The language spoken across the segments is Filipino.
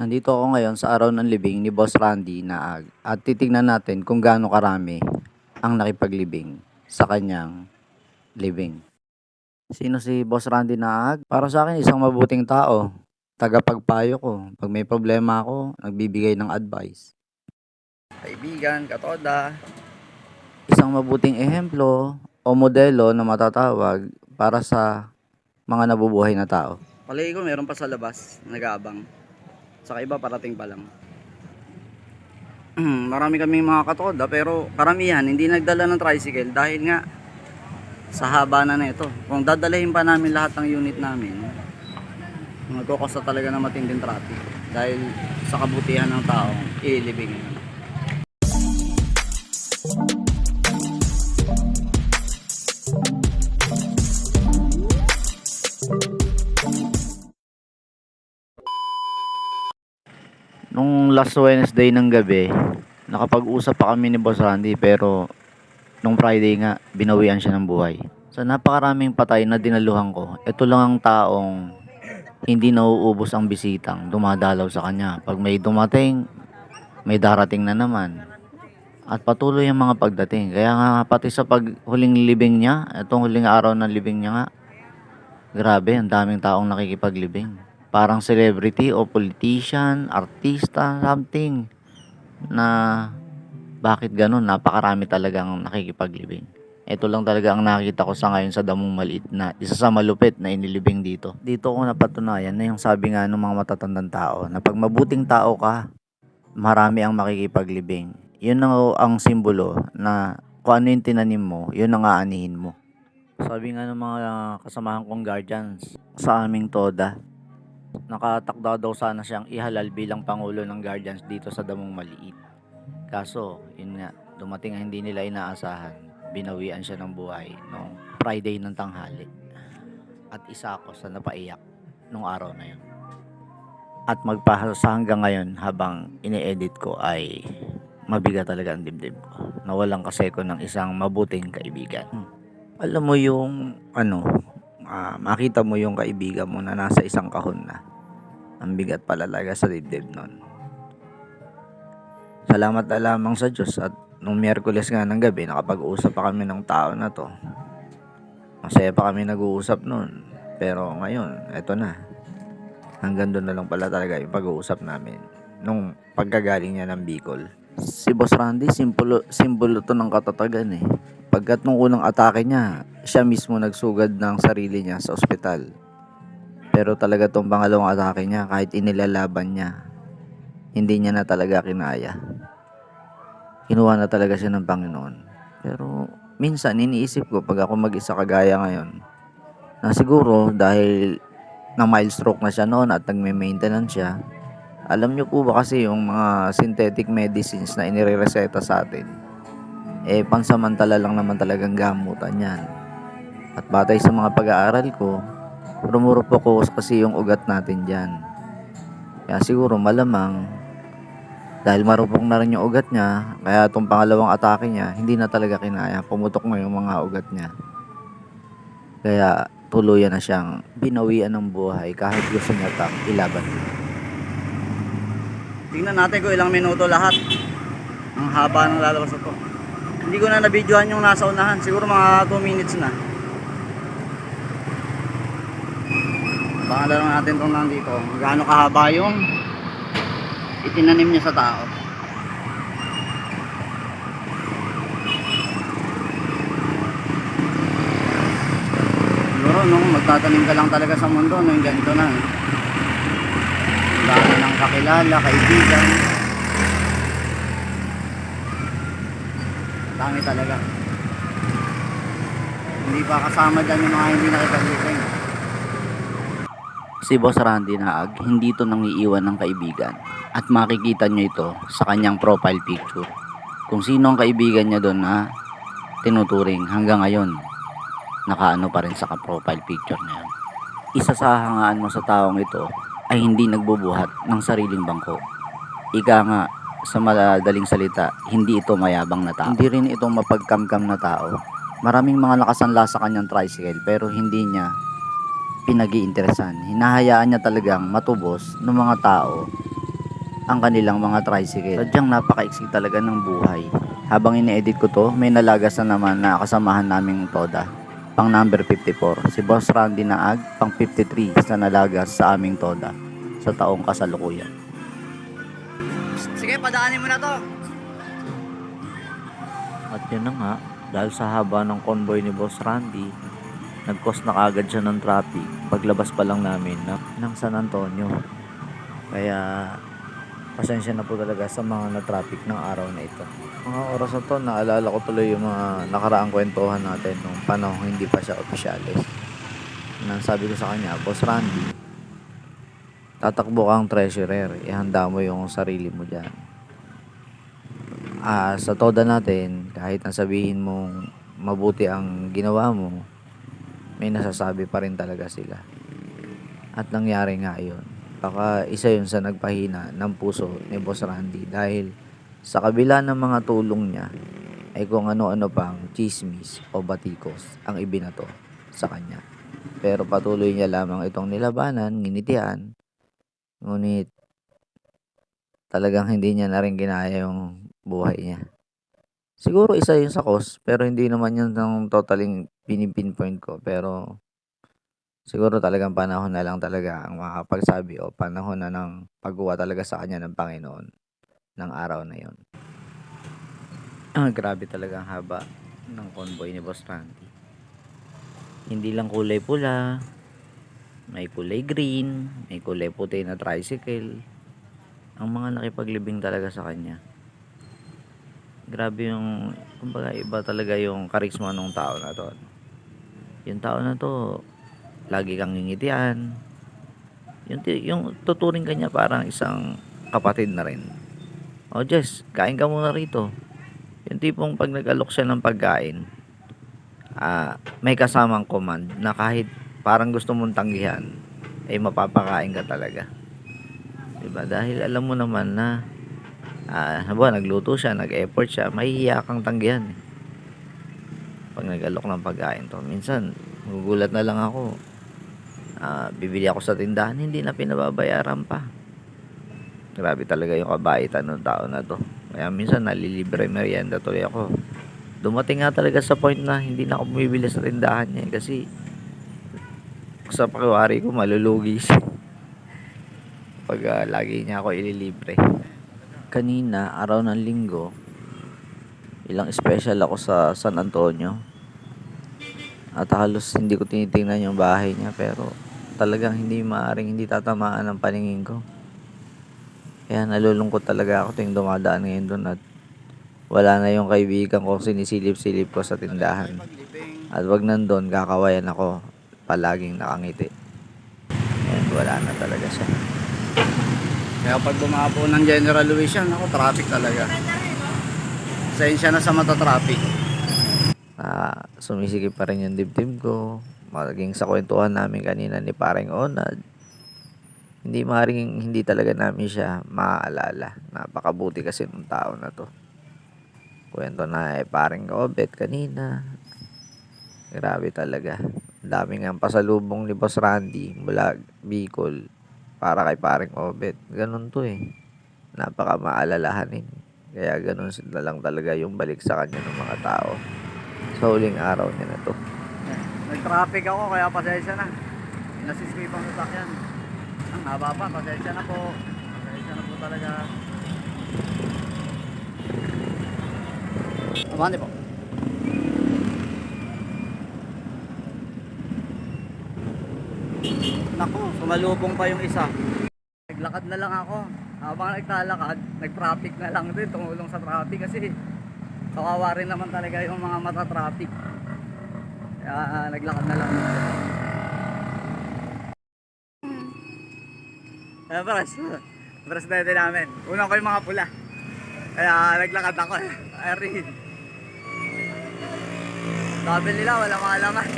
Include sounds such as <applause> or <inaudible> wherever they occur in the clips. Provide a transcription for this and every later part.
Nandito ako ngayon sa araw ng libing ni Boss Randy Naag at titignan natin kung gaano karami ang nakipaglibing sa kanyang libing. Sino si Boss Randy Naag? Para sa akin, isang mabuting tao. Tagapagpayo ko. Pag may problema ako, nagbibigay ng advice. Kaibigan, katoda. Isang mabuting ehemplo o modelo na matatawag para sa mga nabubuhay na tao. Palagi ko meron pa sa labas, nag-aabang. Saka iba parating pa lang. Marami kaming mga katoda pero karamihan hindi nagdala ng tricycle dahil nga sa haba na nito. Kung dadalhin pa namin lahat ng unit namin, magkukosta talaga ng matinding traffic dahil sa kabutihan ng tao, ilibing Nung last Wednesday ng gabi, nakapag-usap pa kami ni Boss Randy pero nung Friday nga, binawian siya ng buhay. Sa napakaraming patay na dinaluhan ko, ito lang ang taong hindi nauubos ang bisitang dumadalaw sa kanya. Pag may dumating, may darating na naman. At patuloy ang mga pagdating. Kaya nga pati sa paghuling libing niya, itong huling araw ng libing niya nga, grabe, ang daming taong nakikipaglibing. Parang celebrity o politician, artista, something na bakit ganun? Napakarami talagang nakikipaglibing. Ito lang talaga ang nakita ko sa ngayon sa damong maliit na isa sa malupit na inilibing dito. Dito ko napatunayan na yung sabi nga ng mga matatandang tao na pag mabuting tao ka, marami ang makikipaglibing. Yun ang, ang simbolo na kung ano yung tinanim mo, yun ang aanihin mo. Sabi nga ng mga kasamahan kong guardians sa aming toda, nakatakda daw sana siyang ihalal bilang pangulo ng guardians dito sa damong maliit. Kaso, yun nga, dumating ang hindi nila inaasahan. Binawian siya ng buhay noong Friday ng tanghali. At isa ako sa napaiyak nung araw na yun. At magpahasa hanggang ngayon habang ini-edit ko ay mabigat talaga ang dibdib ko. Nawalan kasi ko ng isang mabuting kaibigan. Hmm. Alam mo yung ano, ah, makita mo yung kaibigan mo na nasa isang kahon na. Ang bigat pala talaga sa dibdib nun. Salamat na lamang sa Diyos at nung Miyerkules nga ng gabi, nakapag-usap pa kami ng tao na to. Masaya pa kami nag-uusap noon. Pero ngayon, eto na. Hanggang doon na lang pala talaga yung pag-uusap namin. Nung pagkagaling niya ng Bicol. Si Boss Randy, simbolo, simbolo to ng katatagan eh. Pagkat nung unang atake niya, siya mismo nagsugad ng sarili niya sa ospital. Pero talaga tong pangalawang atake niya, kahit inilalaban niya, hindi niya na talaga kinaya. Kinuha na talaga siya ng Panginoon. Pero minsan iniisip ko pag ako mag-isa kagaya ngayon, na siguro dahil na mild stroke na siya noon at nagme-maintenance siya, alam niyo po ba kasi yung mga synthetic medicines na inirereseta sa atin, eh pansamantala lang naman talagang gamutan yan. At batay sa mga pag-aaral ko, rumurupok kasi yung ugat natin dyan. Kaya siguro malamang dahil marupok na rin yung ugat niya, kaya itong pangalawang atake niya, hindi na talaga kinaya. Pumutok na yung mga ugat niya. Kaya tuluyan na siyang binawian ng buhay kahit gusto niya tang ilaban. Tingnan natin kung ilang minuto lahat. Ang haba ng lalabas ito. Hindi ko na nabidyohan yung nasa unahan. Siguro mga 2 minutes na. Baka lang natin itong nandito. Gaano kahaba yung itinanim niya sa tao. Siguro nung magtatanim ka lang talaga sa mundo, no, yung ganito na. no? Dami ng kakilala, kaibigan. Dami talaga. Hindi pa kasama dyan yung mga hindi nakipag-lising. Si Boss Randy Naag, hindi ito nangiiwan ng kaibigan. At makikita nyo ito sa kanyang profile picture. Kung sino ang kaibigan niya doon na tinuturing hanggang ngayon. Nakaano pa rin sa profile picture niya. Isa sa hangaan mo sa taong ito ay hindi nagbubuhat ng sariling bangko. Ika nga, sa madaling salita, hindi ito mayabang na tao. Hindi rin ito mapagkamkam na tao. Maraming mga nakasanla sa kanyang tricycle pero hindi niya pinag-iinteresan. Hinahayaan niya talagang matubos ng mga tao ang kanilang mga tricycle. Sadyang napakaiksi talaga ng buhay. Habang ini-edit ko to, may nalagas na naman na kasamahan naming Toda. Pang number 54, si Boss Randy Naag, pang 53 sa nalagas sa aming Toda sa taong kasalukuyan. Sige, padaanin mo na to. At yun na nga, dahil sa haba ng convoy ni Boss Randy, nag-cause na kagad siya ng traffic paglabas pa lang namin na, ng San Antonio. Kaya pasensya na po talaga sa mga na-traffic ng araw na ito. Mga oras na to, naalala ko tuloy yung mga nakaraang kwentuhan natin nung panahon hindi pa siya opisyalis. Nang sabi ko sa kanya, Boss Randy, tatakbo kang treasurer, ihanda mo yung sarili mo dyan. Ah, sa toda natin, kahit ang sabihin mong mabuti ang ginawa mo, may nasasabi pa rin talaga sila. At nangyari nga yun. Baka isa yun sa nagpahina ng puso ni Boss Randy dahil sa kabila ng mga tulong niya ay kung ano-ano pang chismis o batikos ang ibinato sa kanya. Pero patuloy niya lamang itong nilabanan, nginitian, ngunit talagang hindi niya na rin ginaya yung buhay niya. Siguro isa yun sa cause, pero hindi naman yun ng totaling pinipinpoint ko. Pero siguro talagang panahon na lang talaga ang makakapagsabi o panahon na ng pagkuha talaga sa kanya ng Panginoon ng araw na yon. Ah, grabe talaga ang haba ng convoy ni Boss Randy. Hindi lang kulay pula, may kulay green, may kulay puti na tricycle. Ang mga nakipaglibing talaga sa kanya. Grabe yung kumbaga iba talaga yung karisma ng tao na to yung tao na to lagi kang ngingitian. Yung, yung tuturing kanya parang isang kapatid na rin. O Jess kain ka muna rito. Yung tipong pag nag-alok siya ng pagkain ah may kasamang command na kahit parang gusto mong tanggihan ay mapapakain ka talaga diba dahil alam mo naman na ah, uh, nagluto siya, nag-effort siya, mahihiya kang tanggihan. Eh. Pag nag-alok ng pagkain to, minsan, magugulat na lang ako. Ah, bibili ako sa tindahan, hindi na pinababayaran pa. Grabe talaga yung kabaitan ng tao na to. Kaya minsan, nalilibre merienda tuloy ako. Dumating nga talaga sa point na hindi na ako bumibili sa tindahan niya eh, kasi sa pakiwari ko malulugi siya. Pag ah, lagi niya ako ililibre kanina, araw ng linggo, ilang special ako sa San Antonio. At halos hindi ko tinitingnan yung bahay niya pero talagang hindi maaring hindi tatamaan ng paningin ko. Kaya nalulungkot talaga ako ting dumadaan ngayon doon at wala na yung kaibigan ko sinisilip-silip ko sa tindahan. At wag nandun, kakawayan ako palaging nakangiti. And wala na talaga siya. Kaya pag bumapo ng General Luis yan, ako traffic talaga. Sensya na sa mata traffic. Ah, sumisikip pa rin yung dibdib ko. Maging sa kwentuhan namin kanina ni Paring Onad. Hindi maring hindi talaga namin siya maaalala. Napakabuti kasi ng tao na to. Kwento na eh, Paring Obet kanina. Grabe talaga. Dami nga pasalubong ni Boss Randy mula Bicol para kay Paring Obet. Ganun to eh. Napaka maalalahanin. Kaya ganun sila lang talaga yung balik sa kanya ng mga tao. Sa huling araw niya na to. Nag-traffic ako kaya pasensya na. Nasisip ang sasakyan. Ang haba pa, pasensya na po. Pasensya na po talaga. Amani po. Nako, sumalubong pa yung isa. Naglakad na lang ako. Habang naglalakad, nag-traffic na lang din, tumulong sa traffic kasi kawawa rin naman talaga yung mga mata traffic. Kaya ah, naglakad na lang. Kaya pares, presidente namin. Una ko yung mga pula. Kaya naglakad ako eh. Ari. Sabi nila wala mga laman.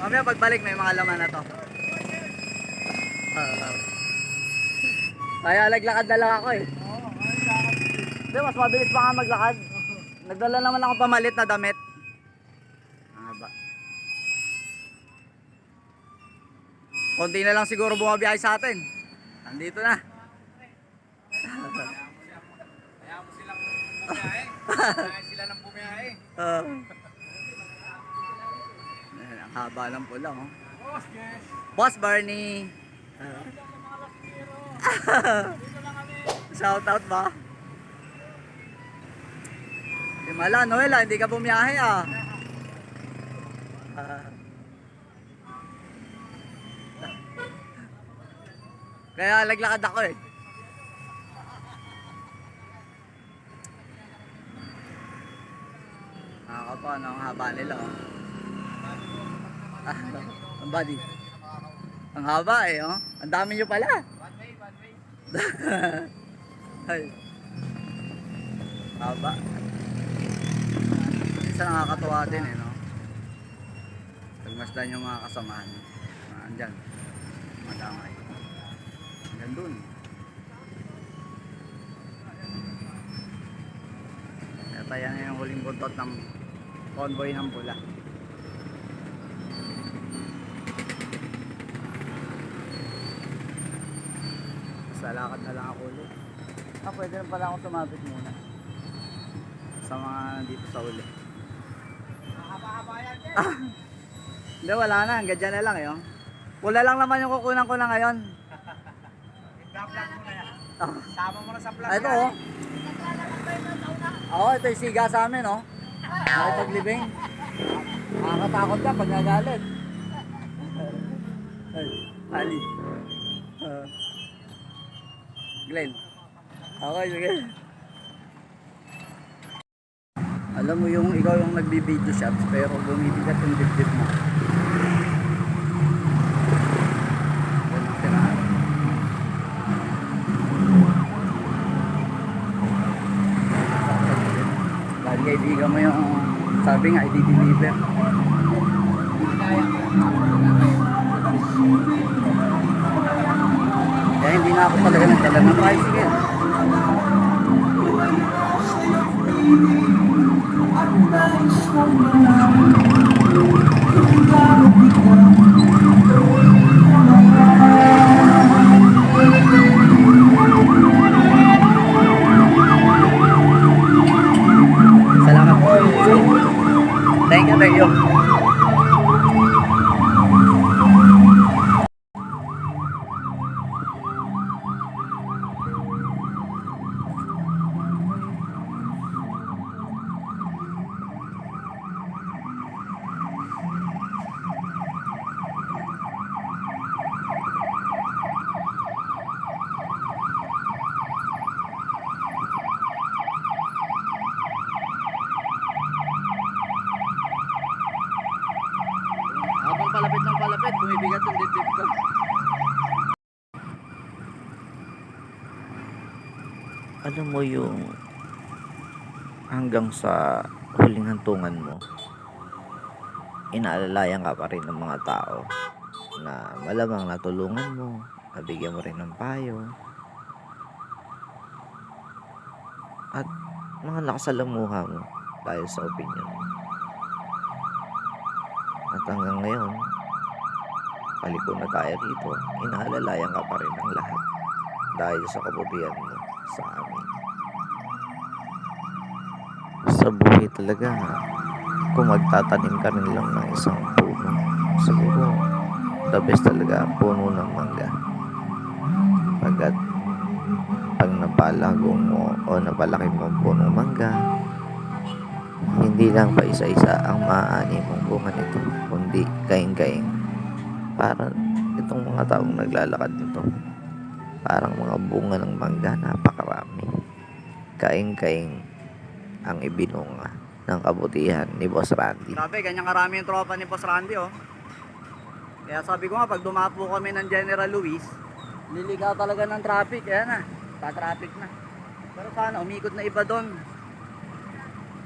Mamaya pagbalik may mga laman na to. Ah. kaya naglakad na lang ako eh. Hindi, mas mabilis pa nga maglakad. Nagdala naman ako pamalit na damit. Ah, ba. Konti na lang siguro bumabiyahe sa atin. Nandito na. mo silang <laughs> bumiyahe. Kaya sila ng bumiyahe. Ah. Ayan, ang haba ng pula, oh. Boss, yes. Boss Barney. <laughs> Shout out ba? Di mala, Noel, hindi ka bumiyahe ah. Ah. Kaya laglakad ako eh. Nakakapa, no? Ang haba nila oh. Ah, ang body. Ang haba eh, oh. Ang dami nyo pala. One way, one way. Ay. Haba. Isa nakakatuwa din eh, no? Pagmasdan yung mga kasamahan. Mga andyan. Madamay. Hanggang dun. Kaya yan yung huling buntot ng convoy ng pula. Basta lakad na lang ako ulit. Ah, pwede rin pala ako sumabit muna. Sa mga dito sa uli. Haba-haba yan, eh. Hindi, wala na. Hanggang dyan na lang eh. Oh. Pula lang naman yung kukunan ko na ngayon. I-vlog mo na yan. Ah. Sama mo na sa vlog Ah, ito oh. Oo, ito yung siga sa amin oh. Nakipaglibing. Nakakatakot ka pag nagalit. Ay, Ali. Glenn. Okay, sige. Alam mo yung ikaw yung nagbi-video shots pero bumibigat yung dibdib mo. Dahil kaibigan mo yung sabi nga, i-deliver. Kaya hindi na ako nagdala ng tricycle. Salamat po. Thank you, thank you. Habang palapit ng palapit, bumibigat yung dibdib ko. Alam mo yung hanggang sa huling hantungan mo, inaalalayan ka pa rin ng mga tao na malamang natulungan mo, nabigyan mo rin ng payo, at mga nakasalamuha mo dahil sa opinion mo. At hanggang ngayon, paliko na tayo rito, inaalalayan ka pa rin ng lahat dahil sa kabutihan mo sa amin. Sa buhay talaga, kung magtatanim ka rin lang ng isang puno, siguro, the best talaga ang puno ng mangga. Pagkat, pag napalago mo o napalaki mo ang punong mangga, hindi lang pa isa-isa ang maaani mong bunga nito, kundi kaing-kaing. Para itong mga taong naglalakad nito, parang mga bunga ng mangga napakarami. Kaing-kaing ang ibinunga ng kabutihan ni Boss Randy. Grabe, ganyan karami yung tropa ni Boss Randy, oh. Kaya sabi ko nga, pag dumapo kami ng General Luis, liligaw talaga ng traffic. Ayan na, ta-traffic na. Pero sana, umikot na iba doon.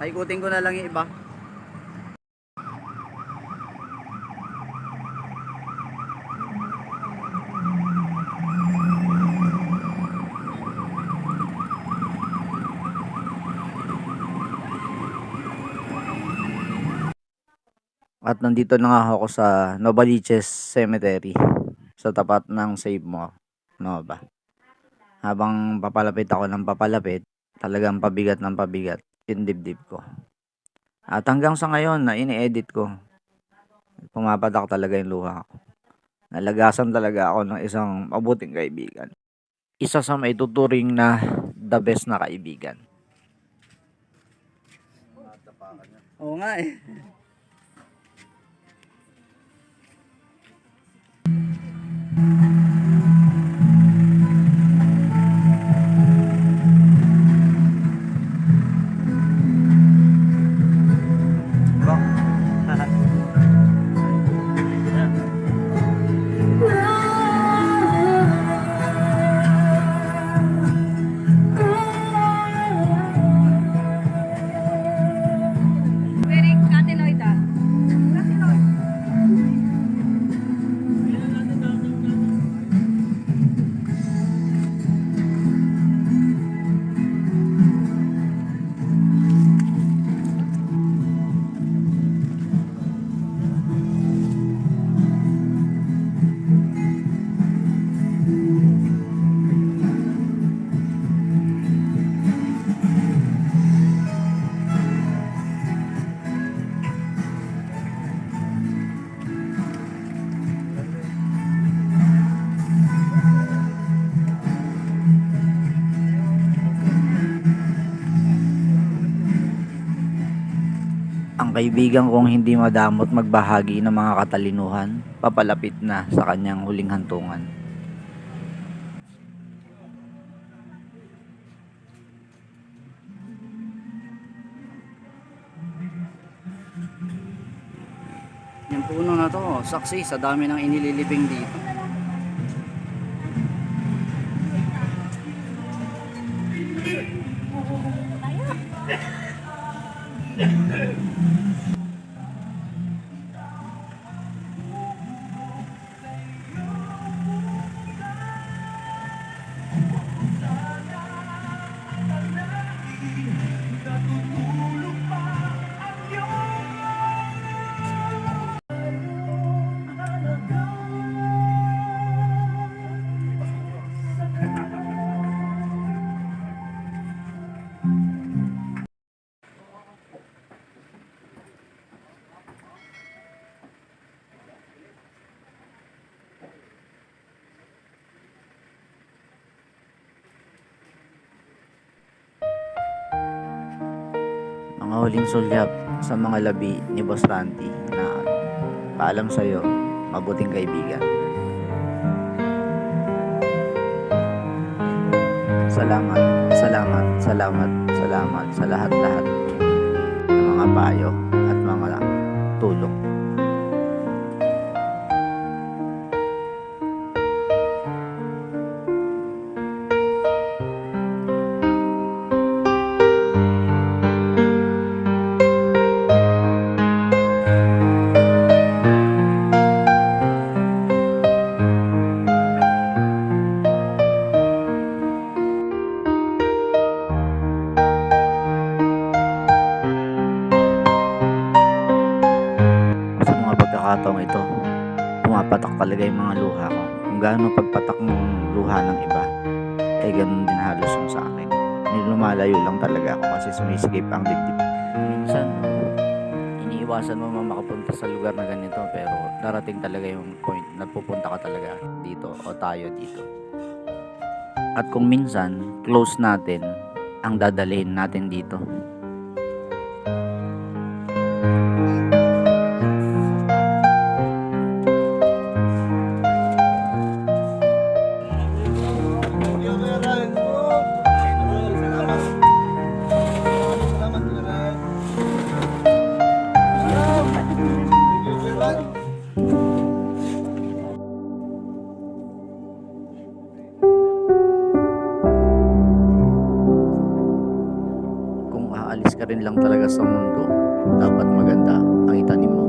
Paikutin ko na lang yung iba. At nandito na nga ako sa Novaliches Cemetery sa tapat ng Save Mo. No ba? Habang papalapit ako ng papalapit, Talagang pabigat ng pabigat yung dibdib ko. At hanggang sa ngayon na ini-edit ko, pumapatak talaga yung luha ko. Nalagasan talaga ako ng isang mabuting kaibigan. Isa sa may tuturing na the best na kaibigan. Oo nga eh. Kaibigan kong hindi madamot magbahagi ng mga katalinuhan, papalapit na sa kanyang huling hantungan. Yung puno na to, saksi sa dami ng inililibing dito. Mga <laughs> huling sulyap sa mga labi ni Boss Ranty na paalam sa'yo, mabuting kaibigan. Salamat, salamat, salamat, salamat sa lahat-lahat ng mga payo at mga tulong. Sumisigip ang dibdib. Minsan, iniiwasan mo makapunta sa lugar na ganito pero darating talaga yung point na pupunta ka talaga dito o tayo dito. At kung minsan, close natin ang dadalhin natin dito. Ka rin lang talaga sa mundo, dapat maganda ang itanim mo.